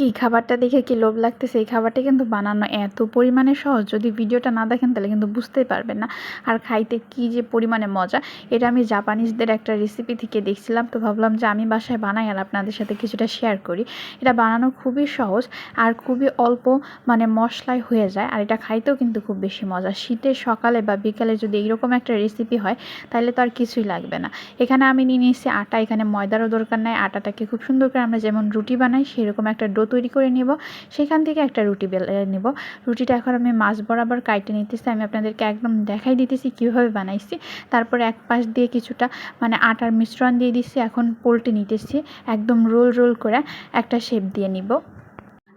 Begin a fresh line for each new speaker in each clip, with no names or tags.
কি খাবারটা দেখে কি লোভ লাগতেছে? এই খাবারটা কিন্তু বানানো এত পরিমাণে সহজ। যদি ভিডিওটা না দেখেন, তাহলে কিন্তু বুঝতেই পারবেন না। আর খাইতে কি যে পরিমাণে মজা, এটা আমি জাপানিজদের একটা রেসিপি থেকে দেখছিলাম। তো ভাবলাম যে আমি বাসায় বানাই আর আপনাদের সাথে কিছুটা শেয়ার করি। এটা বানানো খুবই সহজ আর খুবই অল্প মানে মশলায় হয়ে যায়। আর এটা খাইতেও কিন্তু খুব বেশি মজা। শীতের সকালে বা বিকালে যদি এইরকম একটা রেসিপি হয়, তাহলে তো আর কিছুই লাগবে না। এখানে আমি নিয়ে নিয়েছি আটা। এখানে ময়দারও দরকার নাই। আটাটাকে খুব সুন্দর করে আমরা যেমন রুটি বানাই, সেরকম একটা ডো তৈরি করে নেব। সেখান থেকে একটা রুটি বেলে নেব। রুটিটা এখন আমি মাছ বরাবর কাইটে নিতেছি। আমি আপনাদেরকে একদম দেখাই দিতেছি কীভাবে বানাইছি। তারপর এক পাশ দিয়ে কিছুটা মানে আটার মিশ্রণ দিয়ে দিচ্ছি এখন পোলটে নিতেছি। একদম রোল রোল করে একটা শেপ দিয়ে নিব।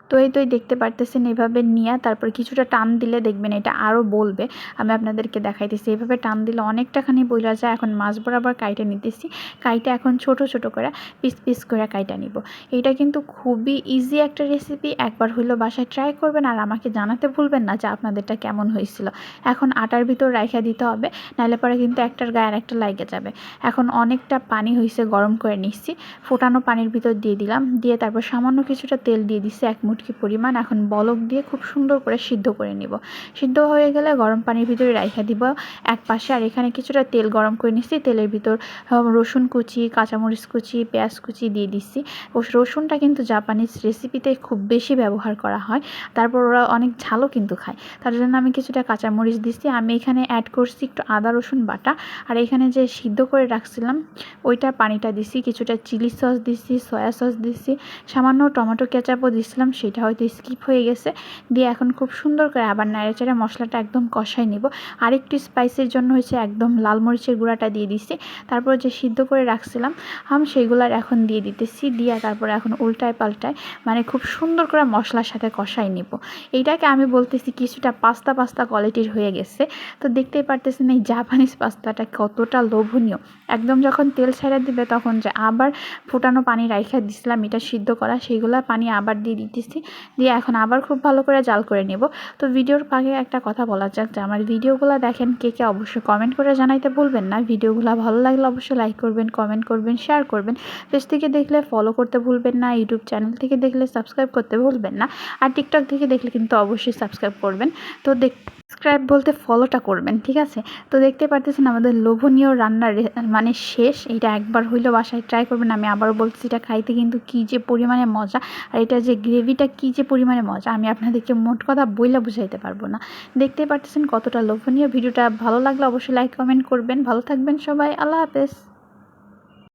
তো এই তো দেখতে পারতেছেন এভাবে নিয়ে তারপর কিছুটা টান দিলে দেখবেন এটা আরও বলবে। আমি আপনাদেরকে দেখাইতেছি, এভাবে টান দিলে অনেকটাখানি বইলা যায়। এখন মাছ বরাবর কাইটা নিতেছি, কাইটা এখন ছোট ছোট করে পিস পিস করে কাইটা নিব। এইটা কিন্তু খুবই ইজি একটা রেসিপি একবার হইল বাসায় ট্রাই করবেন আর আমাকে জানাতে ভুলবেন না যে আপনাদেরটা কেমন হয়েছিল। এখন আটার ভিতর রাইখা দিতে হবে নাহলে পরে কিন্তু একটার গায়ে আর একটা লাগে যাবে। এখন অনেকটা পানি হয়েছে গরম করে নিচ্ছি, ফোটানো পানির ভিতর দিয়ে দিলাম, দিয়ে তারপর সামান্য কিছুটা তেল দিয়ে দিচ্ছি এক মুটকি পরিমাণ এখন বলক দিয়ে খুব সুন্দর করে সিদ্ধ করে নিব। সিদ্ধ হয়ে গেলে গরম পানির ভিতরে রাইখা দিব এক পাশে। আর এখানে কিছুটা তেল গরম করে নিচ্ছি তেলের ভিতর রসুন কুচি, কাঁচামরিচ কুচি, পেঁয়াজ কুচি দিয়ে দিচ্ছি রসুনটা কিন্তু জাপানিজ রেসিপিতে খুব বেশি ব্যবহার করা হয়। তারপর ওরা অনেক ঝালও কিন্তু খায়। তার জন্য আমি কিছুটা কাঁচামরিচ দিচ্ছি আমি এখানে অ্যাড করছি একটু আদা, রসুন বাটা। আর এখানে যে সিদ্ধ করে রাখছিলাম, ওইটা পানিটা দিছি। কিছুটা চিলি সস দিচ্ছি সয়া সস দিচ্ছি সামান্য টমেটো কেচাপও দিচ্ছিলাম সেটা হয়তো স্কিপ হয়ে গেছে। দিয়ে এখন খুব সুন্দর করে আবার নাড়াচাড়া মশলাটা একদম কষাই নিব। আরেকটু স্পাইসের জন্য হচ্ছে একদম লাল মরিচের গুঁড়াটা দিয়ে দিছি। তারপর যে সিদ্ধ করে রাখছিলাম, আমি সেইগুলার এখন দিয়ে দিতেছি। দিয়ে তারপরে এখন উল্টায় পাল্টায় মানে খুব সুন্দর করে মশলার সাথে কষাই নিব। এইটাকে আমি বলতেছি কিছুটা পাস্তা পাস্তা কোয়ালিটির হয়ে গেছে। তো দেখতেই পারতেছেন এই জাপানিজ পাস্তাটা কতটা লোভনীয়। একদম যখন তেল ছেড়ে দিবে তখন যে আবার ফুটানো পানি রাইখা দিছিলাম, এটা সিদ্ধ করা সেইগুলা পানি আবার দিয়ে দিতেছি। দিয়ে এখন আবার খুব ভালো করে জাল করে নেব। তো ভিডিওর পাগে একটা কথা বলা যাক যে আমার ভিডিওগুলো দেখেন কে কে অবশ্যই কমেন্ট করে জানাইতে ভুলবেন না। ভিডিওগুলো ভালো লাগলে অবশ্যই লাইক করবেন কমেন্ট করবেন শেয়ার করবেন। পেজ থেকে দেখলে ফলো করতে ভুলবেন না ইউটিউব চ্যানেল থেকে দেখলে সাবস্ক্রাইব করতে ভুলবেন না। আর টিকটক থেকে দেখলে কিন্তু অবশ্যই সাবস্ক্রাইব করবেন। তো দেখ সাবস্ক্রাইব বলতে ফলোটা করবেন, ঠিক আছে? তো দেখতে পারতেছেন আমাদের লোভনীয় রান্নার মানে শেষ এটা একবার হইলেও বাসায় ট্রাই করবেন, আমি আবারও বলছি এটা খাইতে কিন্তু কী যে পরিমাণে মজা, আর এটা যে গ্রেভিটা কী যে পরিমাণে মজা, আমি আপনাদেরকে মোট কথা বইলা বুঝাইতে পারব না। দেখতে পারতেছেন কতটা লোভনীয়, ভিডিওটা ভালো লাগলে অবশ্যই লাইক কমেন্ট করবেন, ভালো থাকবেন সবাই, আল্লাহ হাফেজ।